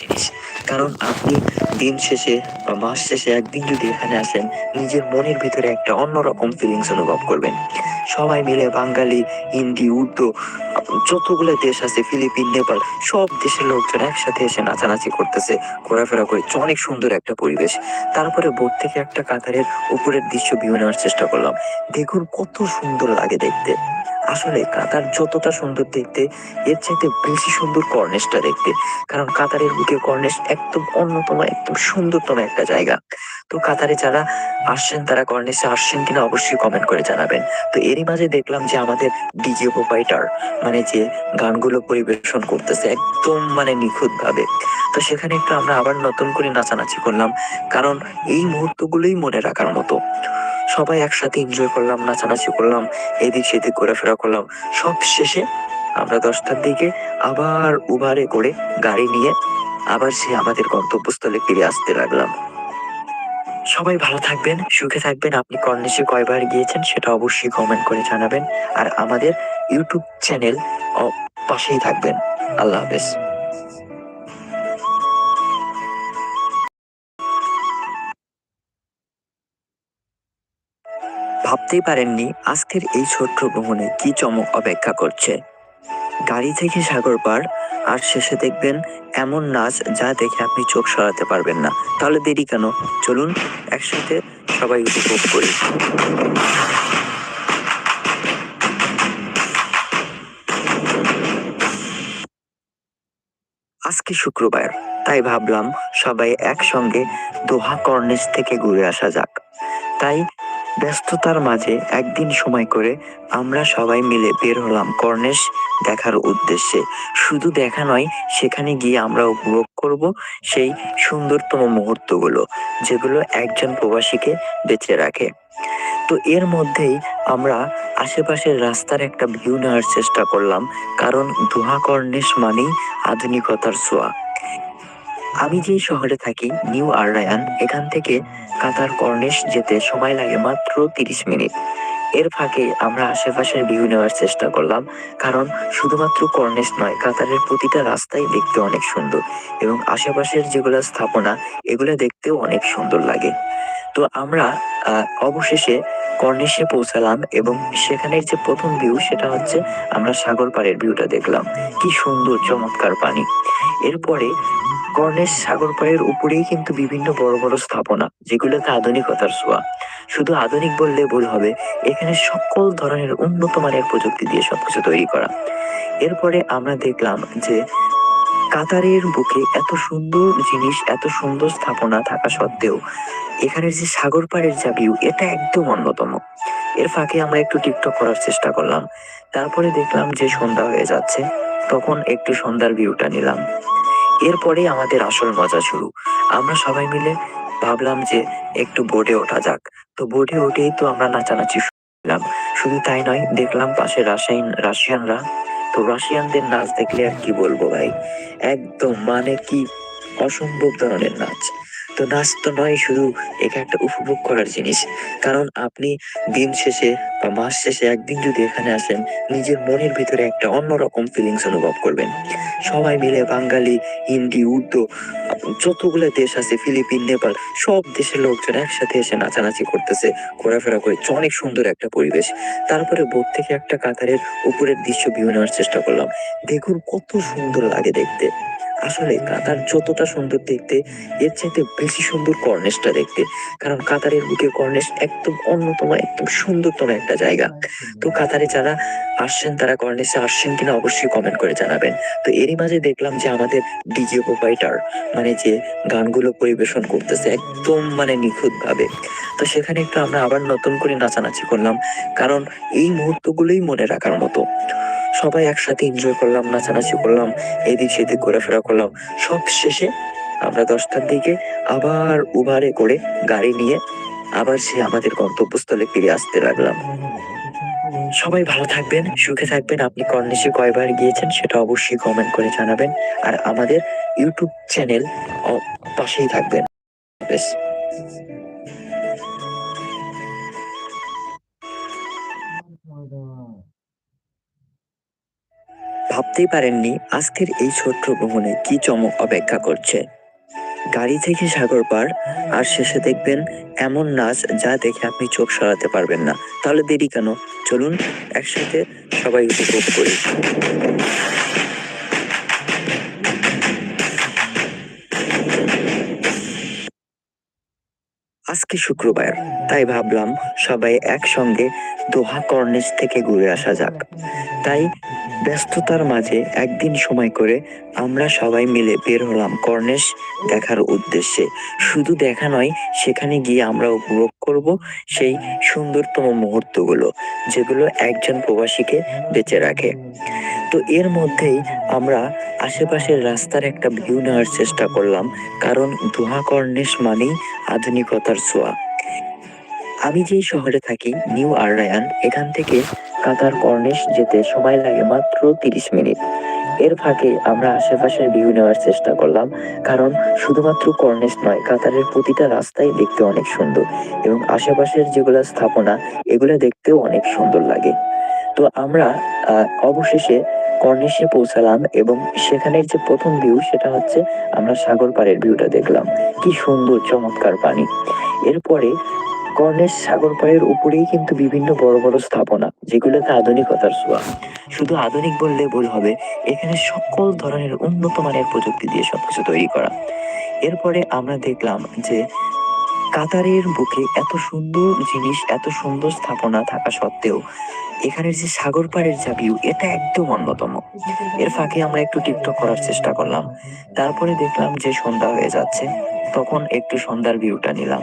জিনিস। কারণ আপনি দিন শেষে বা মাস শেষে একদিন যদি এখানে আসেন, নিজের মনের ভিতরে একটা অন্যরকম ফিলিংস অনুভব করবেন। সবাই মিলে বাঙালি, হিন্দি, উর্দু, যতগুলো দেশ আছে, ফিলিপিন, নেপাল, সব দেশের লোকজন একসাথে এসে নাচানাচি করতেছে, ঘোরাফেরা করছে। অনেক সুন্দর একটা পরিবেশ। তারপরে বোট থেকে একটা কাতারের উপরের দৃশ্য ভিউ নেওয়ার চেষ্টা করলাম। দেখুন কত সুন্দর লাগে দেখতে। আসলে কাতার যতটা সুন্দর দেখতে, এর চাইতে বেশি সুন্দর কর্নেশটা দেখতে। কারণ কাতারের বুকে কর্নেশ একদম অন্যতম, একদম সুন্দরতম একটা জায়গা। তো কাতারে যারা আসছেন, তারা কর্নেশে আসছেন কিনা অবশ্যই কমেন্ট করে জানাবেন। তো এরই মাঝে দেখলাম যে আমাদের ডিজে প্রোপাইটার মানে যে গানগুলো পরিবেশন করতেছে একদম মানে নিখুঁত ভাবে তো সেখানে একটু আমরা আবার নতুন করে নাচানাচি করলাম। কারণ এই মুহূর্তগুলোই মনে রাখার মতো। সবাই একসাথে এনজয় করলাম, নাচানাচি করলাম, এদিক সেদিক ঘোরাফেরা করলাম। সব শেষে আমরা দশটার দিকে আবার উবারে করে গাড়ি নিয়ে আবার সে আমাদের গন্তব্যস্থলে ফিরে আসতে লাগলাম। সবাই ভালো থাকবেন, সুখে থাকবেন। আপনি কর্নেশে কয়বার গিয়েছেন সেটা অবশ্যই কমেন্ট করে জানাবেন। আর আমাদের ইউটিউব চ্যানেল পাশেই থাকবেন। আল্লাহ হাফেজ। ভাবতেই পারেননি আজকের এই ছোট্ট ভ্রমণে কি চমক অপেক্ষা করছে। গাড়ি থেকে সাগর পার, আর শেষে দেখবেন এমন নাচ যা দেখে আপনি চোখ সরাতে পারবেন না। তাহলে দেরি কেন? চলুন, একসাথে সবাই উপভোগ করি। আজকে শুক্রবার, তাই ভাবলাম সবাই একসঙ্গে দোহা কর্নেস থেকে ঘুরে আসা যাক। তাই ব্যস্ততার মাঝে একদিন সময় করে আমরা সবাই মিলে বের হলাম কর্ণেশ দেখার উদ্দেশ্যে। শুধু দেখা নয়, সেখানে গিয়ে আমরা উপভোগ করব সেই সুন্দরতম মুহূর্তগুলো, যেগুলো একজন প্রবাসীকে বেঁচে রাখে। তো এর মধ্যেই আমরা আশেপাশের রাস্তার একটা ভিউ নেওয়ার চেষ্টা করলাম, কারণ দোহা কর্ণেশ মানেই আধুনিকতার ছোঁয়া। আমি যেই শহরে থাকি, নিউ আররায়ান এখান থেকে কাতার কর্নেশ যেতে সময় লাগে মাত্র তিরিশ মিনিট। এর ফাঁকে আমরা আশেপাশের ভিউ নেওয়ার চেষ্টা করলাম, কারণ শুধুমাত্র কর্নেশ নয়, কাতারের প্রতিটা রাস্তাই দেখতে অনেক সুন্দর এবং আশেপাশের যেগুলো স্থাপনা, এগুলো দেখতেও অনেক সুন্দর লাগে। তো আমরা অবশেষে কর্নেশে পৌঁছালাম এবং সেখানের যে প্রথম ভিউ সেটা হচ্ছে আমরা সাগর পাড়ের ভিউটা দেখলাম। কি সুন্দর, চমৎকার পানি। এরপরে কর্নেশ সাগর পাড়ের উপরেই কিন্তু বিভিন্ন বড় বড় স্থাপনা, যেগুলোতে আধুনিকতার ছোঁয়া। শুধু আধুনিক বললে ভুল হবে, এখানে সকল ধরনের উন্নত মানের প্রযুক্তি দিয়ে সবকিছু তৈরি করা। এরপরে আমরা দেখলাম যে কাতারের বুকে এত সুন্দর জিনিস, এত সুন্দর স্থাপনা থাকা সত্ত্বেও এখানের যে সাগর পাড়ের যা ভিউ এটা একদম অন্যতম। এর ফাঁকে আমরা একটু টিকটক করার চেষ্টা করলাম। তারপরে দেখলাম যে সন্ধ্যা হয়ে যাচ্ছে, তখন একটু সন্ধ্যার ভিউটা নিলাম। এরপরে আমাদের আসল মজা শুরু। আমরা সবাই মিলে ভাবলাম যে একটু বোটে ওঠা যাক। তো বোর্ডে উঠেই তো আমরা নাচানাচি শুনলাম। শুধু তাই নয়, দেখলাম পাশে রাশিয়ান, রাশিয়ানরা। তো রাশিয়ানদের নাচ দেখলে আর কি বলব ভাই? একদম মানে কি অসম্ভব ধরনের নাচ। তো নাচ তো নয়, শুধু এটা একটা উপভোগ করার জিনিস। কারণ আপনি দিন শেষে বা মাস শেষে একদিন যদি এখানে আসেন, নিজের মনের ভিতরে একটা অন্যরকম ফিলিংস অনুভব করবেন। সবাই মিলে বাঙালি, হিন্দি, উর্দু, যতগুলো দেশ আছে, ফিলিপিন, নেপাল, সব দেশের লোকজন একসাথে এসে নাচানাচি করতেছে, ঘোরাফেরা করছে। অনেক সুন্দর একটা পরিবেশ। তারপরে বোট থেকে একটা কাতারের উপরের দৃশ্য ভিউ নেওয়ার চেষ্টা করলাম। দেখুন কত সুন্দর লাগে দেখতে। আসলে কাতার যতটা সুন্দর দেখতে, এর চাইতে বেশি সুন্দর কর্নেশটা দেখতে। কারণ কাতারের বুকে কর্নেশ একদম অন্যতম, একদম সুন্দরতম একটা জায়গা। তো কাতারে যারা আসছেন, তারা কর্নেশে আসছেন কিনা অবশ্যই কমেন্ট করে জানাবেন। তো এরই মাঝে দেখলাম যে আমাদের ডিজে প্রোপাইটার মানে যে গানগুলো পরিবেশন করতেছে, একদম মানে নিখুঁত ভাবে তো সেখানে একটু আমরা আবার নতুন করে নাচানাচি করলাম। কারণ এই মুহূর্তগুলোই মনে রাখার মতো। সবাই একসাথে এনজয় করলাম, নাচানাচি করলাম, এদিক সেদিক ঘোরাফেরা করলাম। সব শেষে আমরা দশটার দিকে আবার উবারে করে গাড়ি নিয়ে আবার সে আমাদের গন্তব্যস্থলে ফিরে আসতে লাগলাম। সবাই ভালো থাকবেন, সুখে থাকবেন। আপনি কর্নেশে কয়বার গিয়েছেন সেটা অবশ্যই কমেন্ট করে জানাবেন। আর আমাদের ইউটিউব চ্যানেল পাশেই থাকবেন। বেশ। ভাবতেই পারেননি আজকের এই ছোট্ট ভ্রমণে কি চমক অপেক্ষা করছে। গাড়ি থেকে সাগর পার, আর শেষে দেখবেন এমন নাচ যা দেখে আপনি চোখ সরাতে পারবেন না। তাহলে দেরি কেন? চলুন একসাথে সবাই উপভোগ করি। আজকে শুক্রবার, তাই ভাবলাম সবাই একসঙ্গে দোহা কর্নেস থেকে ঘুরে আসা যাক। তাই ব্যস্ততার মাঝে একদিন সময় করে আমরা সবাই মিলে বের হলাম কর্নেশ দেখার উদ্দেশ্যে। শুধু দেখা নয়, সেখানে গিয়ে আমরা উপভোগ করব সেই সুন্দরতম মুহূর্তগুলো, যেগুলো একজন প্রবাসীকে বেঁচে রাখে। তো এর মধ্যেই আমরা আশেপাশের রাস্তার একটা ভিউ নেওয়ার চেষ্টা করলাম, কারণ দোহা কর্নেশ মানেই আধুনিকতার ছোঁয়া। আমি যেই শহরে থাকি, নিউ আররায়ান এখান থেকে কাতার কর্নেশ যেতে সময় লাগে মাত্র তিরিশ মিনিট। এর ফাঁকে আমরা আশেপাশের ভিউ নেওয়ার চেষ্টা করলাম, কারণ শুধুমাত্র কর্নেশ নয়, কাতারের প্রতিটা রাস্তাই দেখতে অনেক সুন্দর এবং আশেপাশের যেগুলো স্থাপনা, এগুলো দেখতেও অনেক সুন্দর লাগে। তো আমরা অবশেষে কর্নেশে পৌঁছালাম এবং সেখানের যে প্রথম ভিউ সেটা হচ্ছে আমরা সাগর পাড়ের ভিউটা দেখলাম। কি সুন্দর, চমৎকার পানি। এরপরে কর্নেশ সাগর পাড়ের উপরেই কিন্তু বিভিন্ন বড় বড় স্থাপনা যেগুলোতে আধুনিকতার ছোঁয়া। শুধু আধুনিক বললে ভুল হবে, এখানে সকল ধরনের উন্নত মানের প্রযুক্তি দিয়ে সবকিছু তৈরি করা। এরপরে আমরা দেখলাম যে কাতারের বুকে এত সুন্দর জিনিস, এত সুন্দর স্থাপনা থাকা সত্ত্বেও এখানের যে সাগর পাড়ের যা ভিউ এটা একদম অন্যতম। এর ফাঁকে আমরা একটু টিকটক করার চেষ্টা করলাম। তারপরে দেখলাম যে সন্ধ্যা হয়ে যাচ্ছে, তখন একটু সন্ধ্যার ভিউটা নিলাম।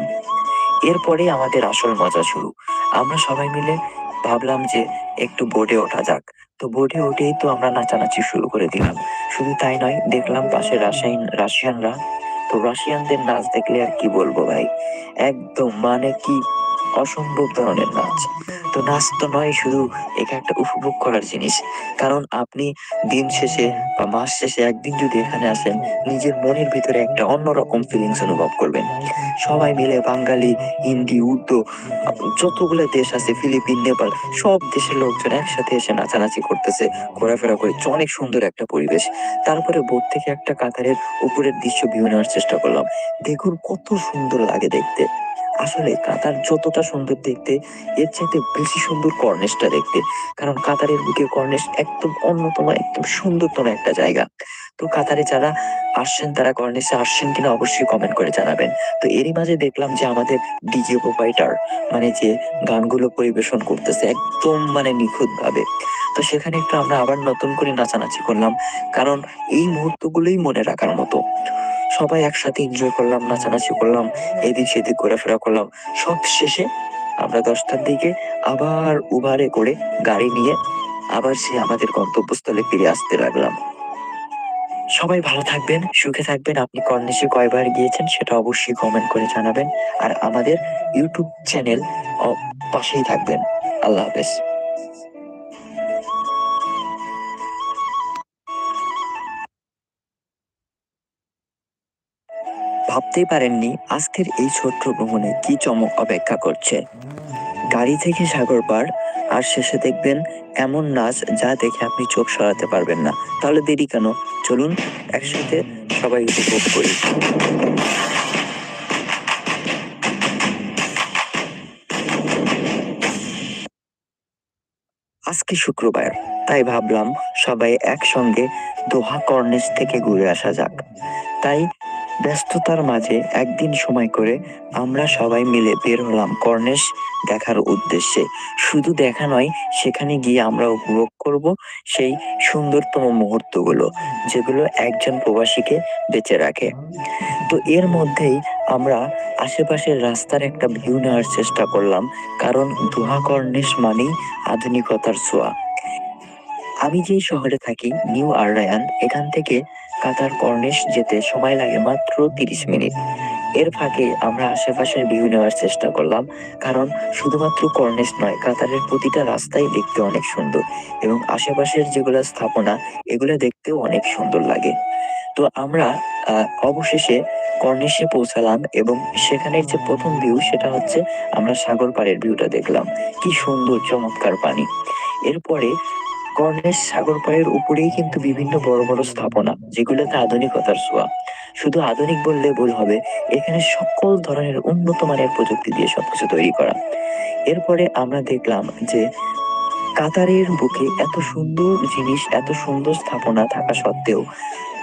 এরপরে আমাদের আসল মজা শুরু। আমরা সবাই মিলে ভাবলাম যে একটু বোর্ডে ওঠা যাক। তো বোর্ডে উঠেই তো আমরা নাচানাচি শুরু করে দিলাম। শুধু তাই নয়, দেখলাম পাশে রাশিয়ান রাশিয়ানরা। তো রাশিয়ানদের নাচ দেখলে আর কি বলব ভাই? একদম মানে কি অসম্ভব ধরনের নাচ। তো নাচ তো নয়, শুধু এটা একটা উপভোগ করার জিনিস। কারণ আপনি দিন শেষে বা মাস শেষে একদিন যদি এখানে আসেন, নিজের মনের ভিতরে একটা অন্যরকম ফিলিংস অনুভব করবেন। সবাই মিলে বাঙালি, হিন্দি, উর্দু, যতগুলো দেশ আছে, ফিলিপিন, নেপাল, সব দেশের লোকজন একসাথে এসে নাচানাচি করতেছে, ঘোরাফেরা করছে। অনেক সুন্দর একটা পরিবেশ। তারপরে বোট থেকে একটা কাতারের উপরের দৃশ্য ভিউ নেওয়ার চেষ্টা করলাম। দেখুন কত সুন্দর লাগে দেখতে। আসলে কাতার যতটা সুন্দর দেখতে, এর চাইতে বেশি সুন্দর কর্নেশটা দেখতে। কারণ কাতারের বুকে কর্নেশ একদম অন্যতম, একদম সুন্দরতম একটা জায়গা। তো কাতারে যারা আসছেন, তারা কর্নেশে আসছেন কিনা অবশ্যই কমেন্ট করে জানাবেন। তো এরই মাঝে দেখলাম যে আমাদের ডিজে প্রোপাইটার মানে যে গানগুলো পরিবেশন করতেছে, একদম মানে নিখুঁত ভাবে তো সেখানে একটু আমরা আবার নতুন করে নাচানাচি করলাম, কারণ এই মুহূর্তগুলোই মনে রাখার মতো। সবাই একসাথে এনজয় করলাম, নাচানাচি করলাম, এদিক সেদিক ঘোরাফেরা করলাম। সব শেষে আমরা দশটার দিকে আবার উবারে করে গাড়ি নিয়ে আবার সে আমাদের গন্তব্যস্থলে ফিরে আসতে লাগলাম। সবাই ভালো থাকবেন, সুখে থাকবেন। আপনি কর্নিশে কয়বার গিয়েছেন সেটা অবশ্যই কমেন্ট করে জানাবেন। আর আমাদের ইউটিউব চ্যানেল পাশেই থাকবেন। আল্লাহ হাফেজ। ভাবতেই পারেননি আজকের এই ছোট্ট ভ্রমণে কি চমক অপেক্ষা করছে। গাড়ি থেকে সাগর পার, আর শেষে দেখবেন এমন নাচ যা দেখে আপনি চোখ সরাতে পারবেন না। তাহলে দেরি কেন? চলুন, একসাথে সবাই উপভোগ করি। আজকে শুক্রবার, তাই ভাবলাম সবাই একসঙ্গে দোহা কর্নেস থেকে ঘুরে আসা যাক। তাই ব্যস্ততার মাঝে একদিন সময় করে আমরা সবাই মিলে বের হলাম কর্নেশ দেখার উদ্দেশ্যে। শুধু দেখা নয়, সেখানে গিয়ে আমরা উপভোগ করব সেই সুন্দরতম মুহূর্তগুলো, যেগুলো একজন প্রবাসীকে বেঁচে রাখে। তো এর মধ্যেই আমরা আশেপাশের রাস্তার একটা ভিউ নেওয়ার চেষ্টা করলাম, কারণ দোহা কর্নেশ মানেই আধুনিকতার ছোঁয়া। আমি যেই শহরে থাকি, নিউ আররায়ান এখান থেকে কাতার কর্নেশ যেতে সময় লাগে মাত্র তিরিশ মিনিট। এর ফাঁকে আমরা আশেপাশের ভিউ নেওয়ার চেষ্টা করলাম, কারণ শুধুমাত্র কর্নেশ নয়, কাতারের প্রতিটা রাস্তাই দেখতে অনেক সুন্দর এবং আশেপাশের যেগুলো স্থাপনা, এগুলো দেখতেও অনেক সুন্দর লাগে। তো আমরা অবশেষে কর্নেশে পৌঁছালাম এবং সেখানের যে প্রথম ভিউ সেটা হচ্ছে আমরা সাগর পাড়ের ভিউটা দেখলাম। কি সুন্দর চমৎকার পানি। এরপরে কর্ণের সাগর পাড়ের উপরেই কিন্তু বিভিন্ন বড় বড় স্থাপনা যেগুলোতে আধুনিকতার ছোঁয়া। শুধু আধুনিক বললে ভুল হবে, এখানে সকল ধরনের উন্নত মানের প্রযুক্তি দিয়ে সবকিছু তৈরি করা। এরপরে আমরা দেখলাম যে কাতারের বুকে এত সুন্দর জিনিস, এত সুন্দর স্থাপনা থাকা সত্ত্বেও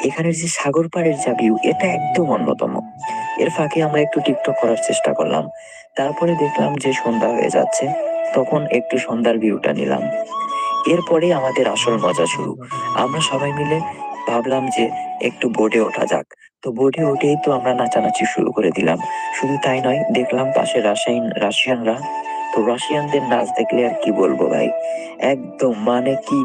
এখানের যে সাগর পাড়ের যা ভিউ এটা একদম অন্যতম। এর ফাঁকে আমরা একটু টিকটক করার চেষ্টা করলাম। তারপরে দেখলাম যে সন্ধ্যা হয়ে যাচ্ছে, তখন একটু সন্ধ্যার ভিউটা নিলাম। এরপরে আমাদের আসল মজা শুরু। আমরা সবাই মিলে ভাবলাম যে একটু বোটে ওঠা যাক। তো বোর্ডে উঠেই তো আমরা নাচানাচি শুরু করে দিলাম। শুধু তাই নয়, দেখলাম পাশে রাশিয়ান রাশিয়ানরা। তো রাশিয়ানদের নাচ দেখলে আর কি বলব ভাই? একদম মানে কি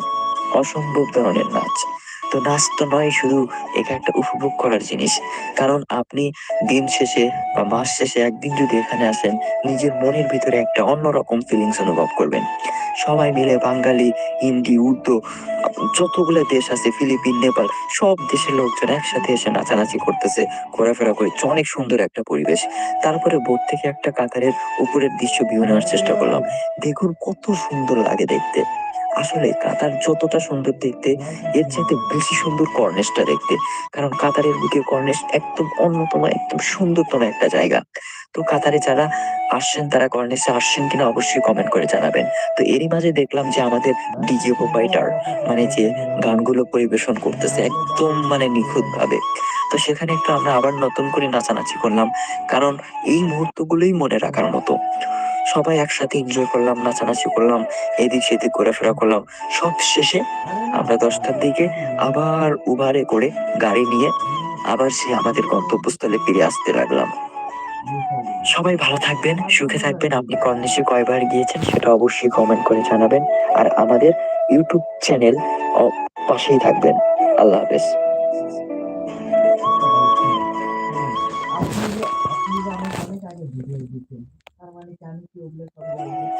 অসম্ভব ধরনের নাচ। তো নাচ তো নয়, শুধু এটা একটা উপভোগ করার জিনিস। কারণ আপনি দিন শেষে বা মাস শেষে একদিন যদি এখানে আসেন, নিজের মনের ভিতরে একটা অন্যরকম ফিলিংস অনুভব করবেন। সবাই মিলে বাঙালি, হিন্দি, উর্দু, যতগুলো দেশ আছে, ফিলিপিন, নেপাল, সব দেশের লোকজন একসাথে এসে নাচানাচি করতেছে, ঘোরাফেরা করছে, অনেক সুন্দর একটা পরিবেশ। তারপরে বোট থেকে একটা কাতারের উপরের দৃশ্য ভিউ নেওয়ার চেষ্টা করলাম। দেখুন কত সুন্দর লাগে দেখতে। আসলে কাতার যতটা সুন্দর দেখতে, এর চাইতে বেশি সুন্দর কর্নেশটা দেখতে। কারণ কাতারের বুকে কর্নেশ একদম অন্যতম, একদম সুন্দরতম একটা জায়গা। তো কাতারে যারা আসছেন, তারা কর্নেশে আসছেন কিনা অবশ্যই কমেন্ট করে জানাবেন। তো এরই মাঝে দেখলাম যে আমাদের ডিজে প্রোপাইটার মানে যে গানগুলো পরিবেশন করতেছে, একদম মানে নিখুঁত ভাবে তো সেখানে একটু আমরা আবার নতুন করে নাচানাচি করলাম, কারণ এই মুহূর্তগুলোই মনে রাখার মতো। সবাই একসাথে এনজয় করলাম, নাচানাচি করলাম, এদিক সেদিক ঘোরাফেরা করলাম। সব শেষে আমরা দশটার দিকে আবার উবারে করে গাড়ি নিয়ে আবার সে আমাদের গন্তব্যস্থলে ফিরে আসতে লাগলাম। সবাই ভালো থাকবেন, সুখে থাকবেন। আপনি কর্নিশে কয়বার গিয়েছেন সেটা অবশ্যই কমেন্ট করে জানাবেন। আর আমাদের ইউটিউব চ্যানেল পাশেই থাকবেন। আল্লাহ হাফেজ।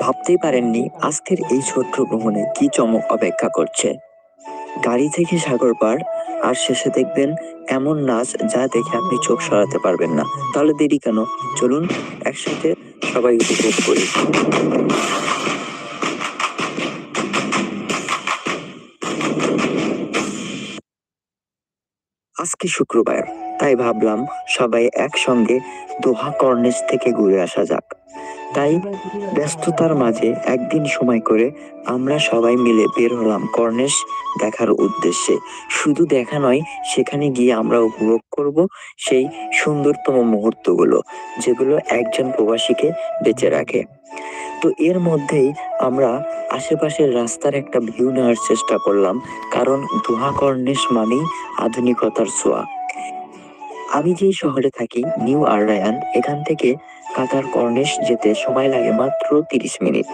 ভাবতেই পারেননি আজকের এই ছোট্ট ভ্রমণে কি চমক অপেক্ষা করছে। গাড়ি থেকে সাগর পার, আর শেষে দেখবেন এমন নাচ যা দেখে আপনি চোখ সরাতে পারবেন না। তাহলে দেরি কেন? চলুন একসাথে সবাই উপভোগ করি। আজকে শুক্রবার, তাই ভাবলাম সবাই একসঙ্গে দোহা কর্নেস থেকে ঘুরে আসা যাক। তাই ব্যস্ততার মাঝে একদিন সময় করে আমরা সবাই মিলে বের হলাম কর্ণেশ দেখার উদ্দেশ্যে। শুধু দেখা নয়, সেখানে গিয়ে আমরা উপভোগ করব সেই সুন্দরতম মুহূর্তগুলো, যেগুলো একজন প্রবাসীকে বেঁচে রাখে। তো এর মধ্যেই আমরা আশেপাশের রাস্তার একটা ভিউ নেওয়ার চেষ্টা করলাম, কারণ দোহা কর্ণেশ মানেই আধুনিকতার ছোঁয়া। আমি যেই শহরে থাকি, নিউ আররায়ান এখান থেকে কাতার কর্নেশ যেতে সময় লাগে মাত্র তিরিশ মিনিট।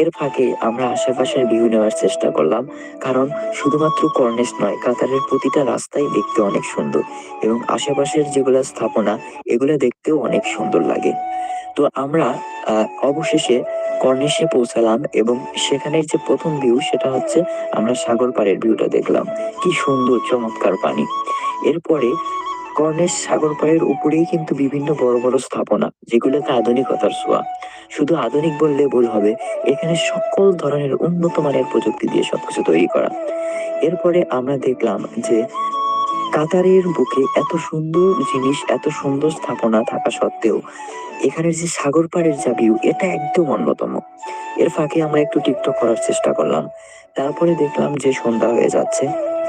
এর ফাঁকে আমরা আশেপাশের ভিউ নেওয়ার চেষ্টা করলাম, কারণ শুধুমাত্র কর্নেশ নয়, কাতারের প্রতিটা রাস্তাই দেখতে অনেক সুন্দর এবং আশেপাশের যেগুলো স্থাপনা, এগুলো দেখতেও অনেক সুন্দর লাগে। তো আমরা অবশেষে কর্নেশে পৌঁছালাম এবং সেখানের যে প্রথম ভিউ সেটা হচ্ছে আমরা সাগর পাড়ের ভিউটা দেখলাম। কি সুন্দর চমৎকার পানি। এরপরে কর্নেশ সাগর পাড়ের উপরেই কিন্তু বিভিন্ন বড় বড় স্থাপনা যেগুলোতে আধুনিকতার ছোঁয়া। শুধু আধুনিক বললে ভুল হবে, এখানে সকল ধরনের উন্নত মানের প্রযুক্তি দিয়ে সবকিছু তৈরি করা। এরপরে আমরা দেখলাম যে কাতারের বুকে এত সুন্দর জিনিস, এত সুন্দর স্থাপনা থাকা সত্ত্বেও এখানের যে সাগর পাড়ের যা ভিউ এটা একদম অন্যতম। এর ফাঁকে আমরা একটু টিকটক করার চেষ্টা করলাম। তারপরে দেখলাম যে সন্ধ্যা হয়ে যাচ্ছে,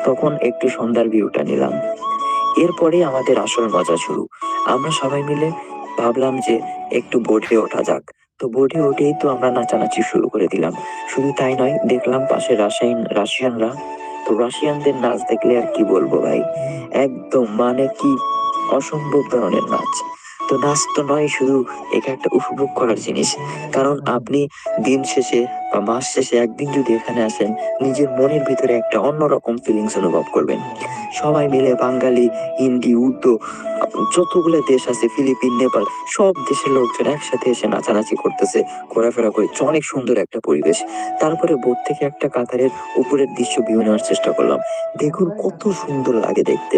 তখন একটু সন্ধ্যার ভিউটা নিলাম। এরপরে আমাদের আসল মজা শুরু। আমরা সবাই মিলে ভাবলাম যে একটু বোটে ওঠা যাক। তো বোটে উঠেই তো আমরা নাচানাচি শুরু করে দিলাম। শুধু তাই নয়, দেখলাম পাশে রাশিয়ান রাশিয়ানরা। তো রাশিয়ানদের নাচ দেখলে আর কি বলব ভাই? একদম মানে কি অসম্ভব ধরনের নাচ। তো নাচ তো নয় শুধু এটা একটা উপভোগ করার জিনিস। কারণ আপনি দিন শেষে বা মাস শেষে একদিন যদি এখানে আসেন, নিজের মনের ভিতরে একটা অন্যরকম ফিলিংস অনুভব করবেন। সবাই মিলে বাঙালি, হিন্দি, উর্দু, যতগুলো দেশ আছে, ফিলিপিন, নেপাল, সব দেশের লোকজন একসাথে এসে নাচানাচি করতেছে, ঘোরাফেরা করছে, অনেক সুন্দর একটা পরিবেশ। তারপরে বোট থেকে একটা কাতারের উপরের দৃশ্য ভিউ নেওয়ার চেষ্টা করলাম। দেখুন কত সুন্দর লাগে দেখতে।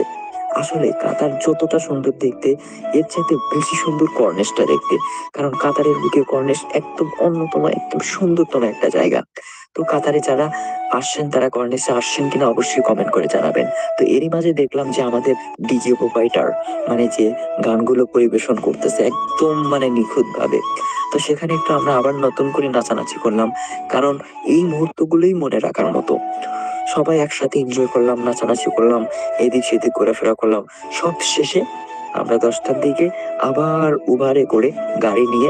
আসলে কাতার যতটা সুন্দর দেখতে, এর চাইতে বেশি সুন্দর কর্নেশটা দেখতে। কারণ কাতারের বুকে কর্নেশ একদম অন্যতম, একদম সুন্দরতম একটা জায়গা। তো কাতারে যারা আসছেন, তারা কর্নেশে আসছেন কিনা অবশ্যই কমেন্ট করে জানাবেন। তো এরই মাঝে দেখলাম যে আমাদের ডিজে প্রোপাইটার মানে যে গানগুলো পরিবেশন করতেছে একদম মানে নিখুঁত ভাবে তো সেখানে একটু আমরা আবার নতুন করে নাচানাচি করলাম, কারণ এই মুহূর্তগুলোই মনে রাখার মতো। সবাই একসাথে এনজয় করলাম, নাচানাচি করলাম, এদিক সেদিক ঘোরাফেরা করলাম। সব শেষে আমরা দশটার দিকে আবার উবারে করে গাড়ি নিয়ে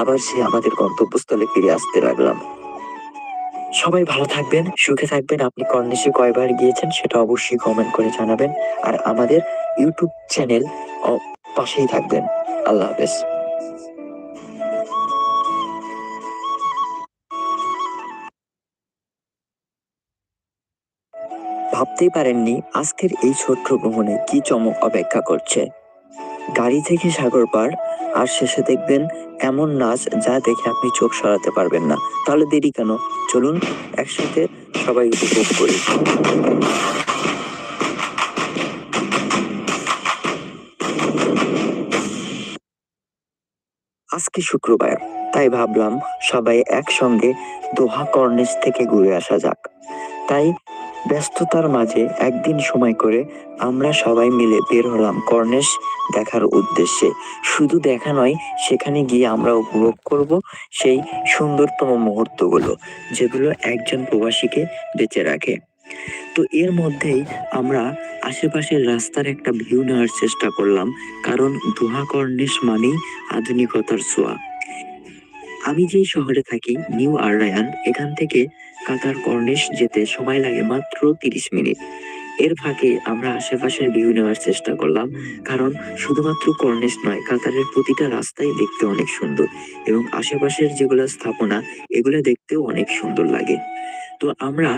আবার সে আমাদের গন্তব্যস্থলে ফিরে আসতে লাগলাম। সবাই ভালো থাকবেন, সুখে থাকবেন। আপনি কর্নিশে কয়বার গিয়েছেন সেটা অবশ্যই কমেন্ট করে জানাবেন। আর আমাদের ইউটিউব চ্যানেল পাশেই থাকবেন। আল্লাহ হাফেজ। ভাবতেই পারেননি আজকের এই ছোট্ট ভ্রমণে কি চমক অপেক্ষা করছে। গাড়ি থেকে সাগর পার, আর শেষে দেখবেন এমন নাচ যা দেখে আপনি চোখ সরাতে পারবেন না। তাহলে দেরি কেন? চলুন, একসাথে সবাই উপভোগ করি। আজকে শুক্রবার, তাই ভাবলাম সবাই একসঙ্গে দোহা কর্নিস থেকে ঘুরে আসা যাক। তাই ব্যস্ততার মাঝে একদিন সময় করে আমরা সবাই মিলে বের হলাম কর্নেশ দেখার উদ্দেশ্যে। শুধু দেখা নয়, সেখানে গিয়ে আমরা উপভোগ করব সেই সুন্দরতম মুহূর্তগুলো, যেগুলো একজন প্রবাসীকে বেঁচে রাখে। তো এর মধ্যেই আমরা আশেপাশের রাস্তার একটা ভিউ নেওয়ার চেষ্টা করলাম, কারণ দোহা কর্নিশ মানেই আধুনিকতার ছোঁয়া। আমি যেই শহরে থাকি, নিউ আররায়ান এখান থেকে কাতার কর্নিশ যেতে সময় লাগে মাত্র তিরিশ মিনিট। এর ফাঁকে আমরা আশেপাশের ভিউ নেওয়ার চেষ্টা করলাম, কারণ শুধুমাত্র কর্নিশ নয় কাতারের প্রতিটা রাস্তাই দেখতে অনেক সুন্দর এবং আশেপাশের যেগুলো স্থাপনা, এগুলো দেখতেও অনেক সুন্দর লাগে। তো আমরা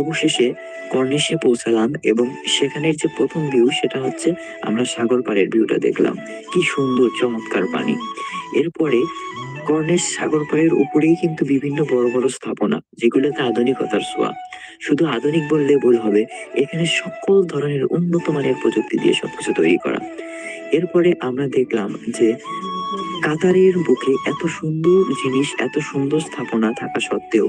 অবশেষে কর্নিশে পৌঁছালাম এবং সেখানের যে প্রথম ভিউ সেটা হচ্ছে আমরা সাগর পাড়ের ভিউটা দেখলাম। কি সুন্দর, চমৎকার পানি। এরপরে কর্নেশ সাগর পাড়ের উপরেই কিন্তু বিভিন্ন বড় বড় স্থাপনা যেগুলোতে আধুনিকতার ছোঁয়া। শুধু আধুনিক বললে ভুল হবে, এখানে সকল ধরনের উন্নত মানের প্রযুক্তি দিয়ে সবকিছু তৈরি করা। এরপরে আমরা দেখলাম যে কাতারের বুকে এত সুন্দর জিনিস, এত সুন্দর স্থাপনা থাকা সত্ত্বেও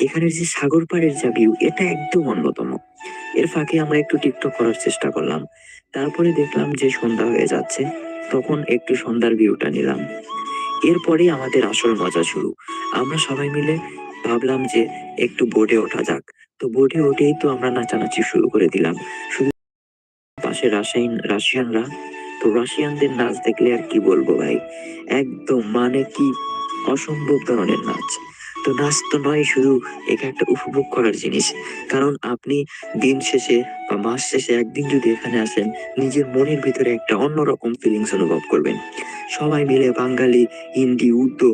এখানের যে সাগর পাড়ের যা ভিউ এটা একদম অন্যতম। এর ফাঁকে আমরা একটু টিকটক করার চেষ্টা করলাম। তারপরে দেখলাম যে সন্ধ্যা হয়ে যাচ্ছে, তখন একটু সন্ধ্যার ভিউটা নিলাম। এরপরে আমাদের আসল মজা শুরু। আমরা সবাই মিলে ভাবলাম যে একটু বোটে ওঠা যাক। তো বোটে উঠেই তো আমরা নাচানাচি শুরু করে দিলাম। শুধু পাশে রাশিয়ান রাশিয়ানরা। তো রাশিয়ানদের নাচ দেখলে আর কি বলব ভাই? একদম মানে কি অসম্ভব ধরনের নাচ। তো নাচ তো নয়, শুধু এটা একটা উপভোগ করার জিনিস। কারণ আপনি দিন শেষে বা মাস শেষে একদিন যদি এখানে আসেন, নিজের মনের ভিতরে একটা অন্যরকম ফিলিংস অনুভব করবেন। সবাই মিলে বাঙালি, হিন্দি, উর্দু,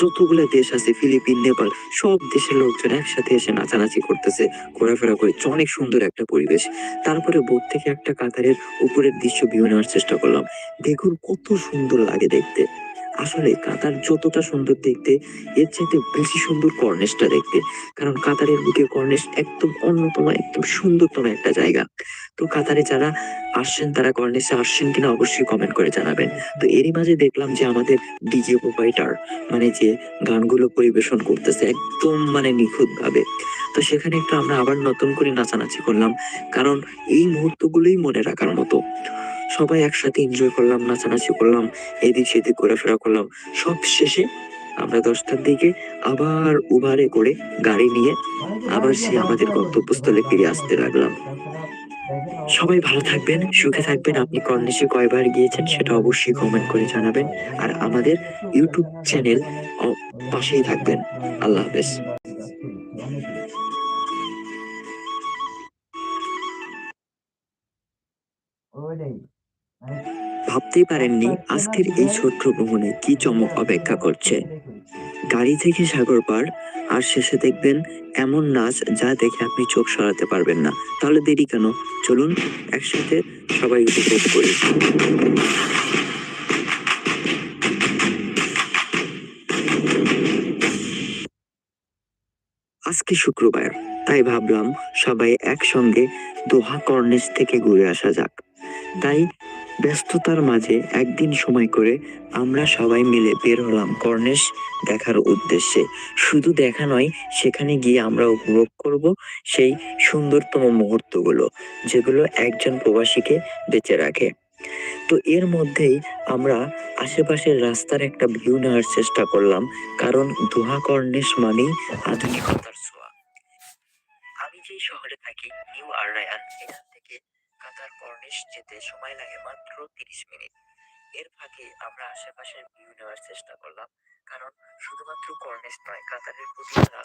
যতগুলো দেশ আছে, ফিলিপিন, নেপাল, সব দেশের লোকজন একসাথে এসে নাচানাচি করতেছে, ঘোরাফেরা করে অনেক সুন্দর একটা পরিবেশ। তারপরে বোট থেকে একটা কাতারের উপরের দৃশ্য ভিউ নেওয়ার চেষ্টা করলাম। দেখুন কত সুন্দর লাগে দেখতে। আসলে কাতার যতটা সুন্দর দেখতে, এর চাইতে বেশি সুন্দর কর্নেশটা দেখতে। কারণ কাতারের বুকে কর্নেশ একদম অন্যতম, একদম সুন্দরতম একটা জায়গা। তো কাতারে যারা আসছেন, তারা কর্নেশে আসছেন কিনা অবশ্যই কমেন্ট করে জানাবেন। তো এরই মাঝে দেখলাম যে আমাদের ডিজে প্রোপাইটার মানে যে গানগুলো পরিবেশন করতেছে, একদম মানে নিখুঁত ভাবে তো সেখানে একটু আমরা আবার নতুন করে নাচানাচি করলাম, কারণ এই মুহূর্তগুলোই মনে রাখার মতো। সবাই একসাথে এনজয় করলাম, নাচানাচি করলাম, এদিক সেদিক ঘোরাফেরা করলাম। সব শেষে আমরা দশটার দিকে আবার উবারে করে গাড়ি নিয়ে আবার সে আমাদের গন্তব্যস্থলে ফিরে আসতে লাগলাম। সবাই ভালো থাকবেন, সুখে থাকবেন। আপনি কর্নিশে কয়বার গিয়েছেন সেটা অবশ্যই কমেন্ট করে জানাবেন। আর আমাদের ইউটিউব চ্যানেল পাশেই থাকবেন। আল্লাহ হাফেজ। ভাবতেই পারেননি আজকের এই ছোট্ট ভ্রমণে কি চমক অপেক্ষা করছে। গাড়ি থেকে সাগর পার আর শেষে দেখবেন এমন নাচ যা দেখে আপনি চোখ সরাতে পারবেন না। তাহলে দেরি কেন? চলুন একসাথে সবাই উপভোগ করি। আজকে শুক্রবার তাই ভাবলাম সবাই একসঙ্গে দোহা কর্নিস থেকে ঘুরে আসা যাক। তাই ব্যস্ততার মাঝে একদিন সময় করে আমরা সবাই মিলে বের হলাম কর্নিস দেখার উদ্দেশ্যে। শুধু দেখা নয়, সেখানে গিয়ে আমরা উপভোগ করব সেই সুন্দরতম মুহূর্তগুলো, যেগুলো একজন প্রবাসীকে বেঁচে রাখে। তো এর মধ্যেই আমরা আশেপাশের রাস্তার একটা ভিউ নেওয়ার চেষ্টা করলাম, কারণ দোহা কর্নিশ মানেই আধুনিকতার ছোঁয়া কর্নিশ যেতে সময় লাগে মাত্র তিরিশ মিনিট। এর ফাঁকে আমরা আশেপাশের ভিউ নেওয়ার চেষ্টা করলাম, কারণ শুধুমাত্র কর্নেস নয় কাতারের প্রতিটা রাস্তা